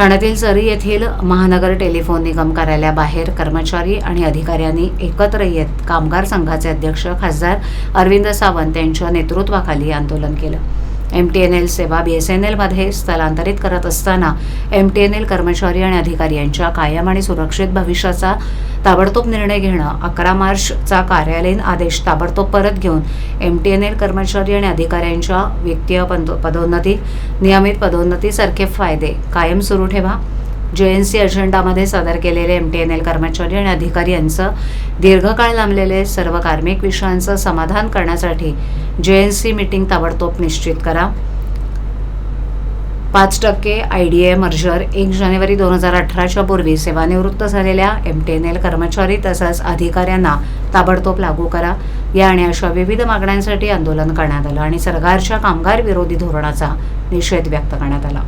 ठाण्यातील सरी येथील महानगर टेलिफोन निगम कार्यालयाबाहेर कर्मचारी आणि अधिकाऱ्यांनी एकत्र येत कामगार संघाचे अध्यक्ष खासदार अरविंद सावंत यांच्या नेतृत्वाखाली आंदोलन केलं. एम टी एन एल सेवा बी एस एन एलमध्ये स्थलांतरित करत असताना एम टी एन एल कर्मचारी आणि अधिकारी यांच्या कायम आणि सुरक्षित भविष्याचा ताबडतोब निर्णय घेणं अकरा मार्चचा कार्यालयीन आदेश ताबडतोब परत घेऊन एम टी एन एल कर्मचारी आणि अधिकाऱ्यांच्या वित्तीय पदो- पदोन्नती नियमित पदोन्नतीसारखे फायदे कायम सुरू ठेवा. जे एन सी अजेंडामध्ये सादर केलेले एम टी एन एल कर्मचारी आणि अधिकारी यांचं दीर्घकाळ लांबलेले सर्व कार्मिक विषयांचं समाधान करण्यासाठी जे एन सी मीटिंग ताबडतोब निश्चित करा. पाच टक्के आय डी ए मर्जर एक जानेवारी दोन हजार अठराच्या पूर्वी सेवानिवृत्त झालेल्या एम टी एन एल कर्मचारी तसंच अधिकाऱ्यांना ताबडतोब लागू करा. या आणि अशा विविध मागण्यांसाठी आंदोलन करण्यात आलं आणि सरकारच्या कामगार विरोधी धोरणाचा निषेध व्यक्त करण्यात आला.